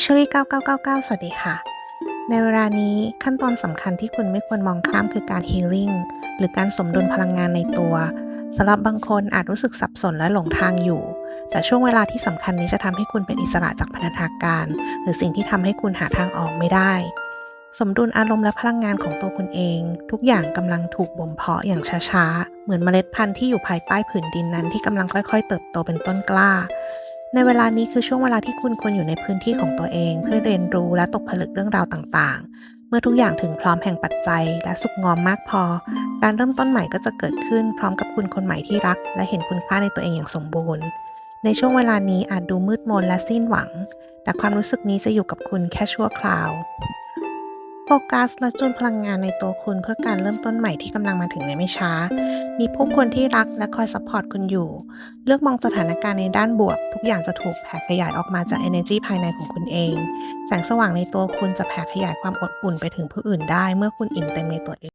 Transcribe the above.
Fishery 9999 สวัสดีค่ะ ในเวลานี้ขั้นตอนสำคัญที่คุณไม่ควรมองข้ามคือการ healing หรือการสมดุลพลังงานในตัวสำหรับบางคนอาจรู้สึกสับสนและหลงทางอยู่ แต่ช่วงเวลาที่สำคัญนี้จะทำให้คุณเป็นอิสระจากพันธนาการ หรือสิ่งที่ทำให้คุณหาทางออกไม่ได้ สมดุลอารมณ์และพลังงานของตัวคุณเอง ทุกอย่างกำลังถูกบ่มเพาะอย่างช้าๆ เหมือนเมล็ดพันธุ์ที่อยู่ภายใต้ผืนดินนั้นที่กำลังค่อย ๆ เติบโตเป็นต้นกล้า ในเวลานี้คือช่วงเวลาที่คุณควรอยู่ในพื้นที่ของตัวเอง เพื่อเรียนรู้และตกผลึกเรื่องราวต่างๆ เมื่อทุกอย่างถึงพร้อมแห่งปัจจัย และสุกงอมมากพอ การเริ่มต้นใหม่ก็จะเกิดขึ้นพร้อมกับคุณคนใหม่ที่รัก และเห็นคุณค่าในตัวเองอย่างสมบูรณ์ ในช่วงเวลานี้อาจดูมืดมนและสิ้นหวัง แต่ความรู้สึกนี้จะอยู่กับคุณแค่ชั่วคราว ฟกัสและจูนพลังงานในตัวคุณเพื่อการเริ่มต้นใหม่ที่กำลังมาถึงในไม่ช้า มีผู้คนที่รักและคอยซัพพอร์ตคุณอยู่ เลือกมองสถานการณ์ในด้านบวก ทุกอย่างจะถูกแผ่ขยายออกมาจาก energy ภายในของคุณเอง แสงสว่างในตัวคุณจะแผ่ขยายความอบอุ่นไปถึงผู้อื่นได้เมื่อคุณอิ่มเต็มในตัวเอง